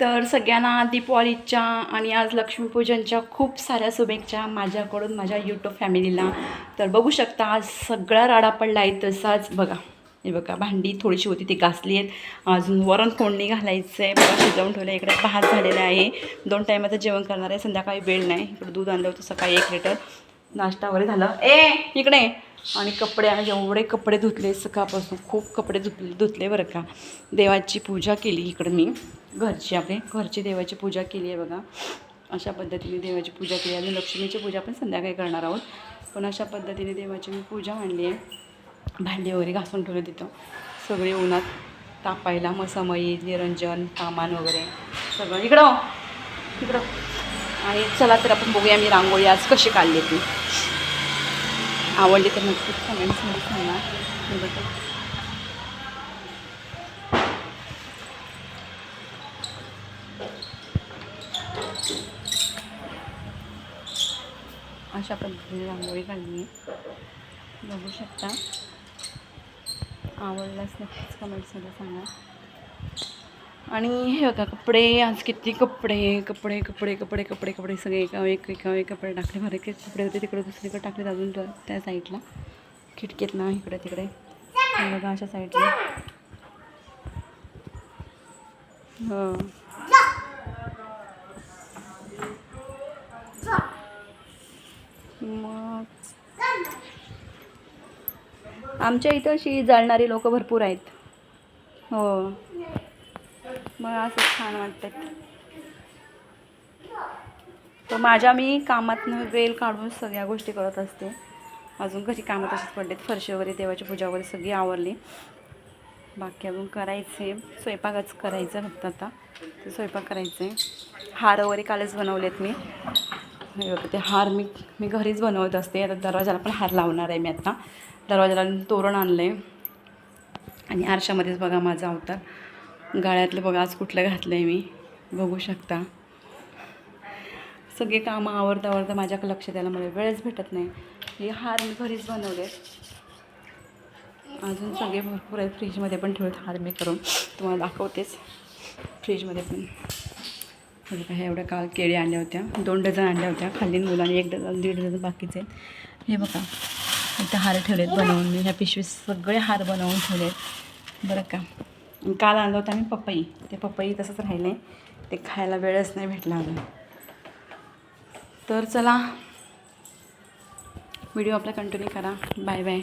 तर सगळ्यांना दीपावलीच्या आणि आज लक्ष्मीपूजनच्या खूप साऱ्या शुभेच्छा माझ्याकडून माझ्या यूट्यूब फॅमिलीला तर बघू शकता आज सगळा राडा पडला आहे तसाच. बघा हे बघा भांडी थोडीशी होती ती घासली आहेत. अजून वरण फोडणी घालायचं आहे बघा शिजवून ठेवलं इकडे भात झालेला आहे. दोन टायमाचं जेवण करणार आहे. संध्याकाळी वेळ नाही. इकडे दूध आणलं होतं सकाळी एक लिटर नाश्ता वगैरे झालं. ए इकडे. आणि कपडे एवढे कपडे धुतले सकाळपासून खूप कपडे धुतले धुतले बरं का. देवाची पूजा केली इकडं मी घरची आपली घरची देवाची पूजा केली आहे बघा. अशा पद्धतीने देवाची पूजा केली आणि लक्ष्मीची पूजा पण संध्याकाळी करणार आहोत. पण अशा पद्धतीने देवाची मी पूजा मांडली आहे. भांडी वगैरे घासून ठेवले तिथं. सगळे उन्हात तापायला मग समई निरंजन सामान वगैरे सगळं. इकडं हो. इकडं. आणि चला तर आपण बघूया मी रांगोळी आज कशी काढली ती. आवडली तर नक्कीच कमेंट्समध्ये सांगा. हे बघा. अशा पद्धतीने रांगोळी काढली. आहे बघू शकता. आवडल्यास नक्कीच कमेंट्समध्ये सांगा. आणि हे बघा कपडे आज किती कपडे कपडे कपडे कपडे कपडे कपडे सगळे एका एक एका एक कपडे टाकले. बरे एक कपडे होते तिकडे दुसरीकडे टाकले अजून त्या साईडला. खिडकीत ना इकडे तिकडे. बघा अशा साईडला. हो. मग आमच्या इथं अशी जाळणारी लोक भरपूर आहेत. हो. मग असं छान वाटतात तर माझ्या मी कामातनं वेळ काढून सगळ्या गोष्टी करत असते. अजून घरी कामात तशीच पडलेत फरशी वगैरे देवाची पूजा वगैरे सगळी आवरली. बाकी अजून करायचे स्वयंपाकच करायचं फक्त आता. ते स्वयंपाक करायचे हार वगैरे कालच बनवलेत मी. ते हार मी मी घरीच बनवत असते. आता दरवाजाला पण हार लावणार आहे मी आता. दरवाजाला तोरण आणलं आहे आणि आरशामध्येच बघा माझा अवतार. गाळ्यातलं बघा आज कुठलं घातलं आहे मी. बघू शकता. सगळे कामं आवडता आवडता माझ्याकडे लक्ष द्यायला मला वेळच भेटत नाही. हे हार मी घरीच बनवले. अजून सगळे भरपूर आहेत. फ्रीजमध्ये पण ठेवत हार मी करून. तुम्हाला दाखवतेच. फ्रीजमध्ये पण. हे एवढ्या काल केळी आणल्या होत्या. दोन डझन आणल्या होत्या. खाली मुलांनी. एक डझन दीड डझन बाकीचे हे बघा. इथं हार ठेवलेत बनवून. मी ह्या पिशवीत सगळे हार बनवून ठेवलेत. बरं का? काल आणलं होतं आम्ही पपई. ते पपई तसंच राहिले. ते खायला वेळच नाही भेटला अजून. तर चला व्हिडिओ आपला कंटिन्यू करा. Bye bye.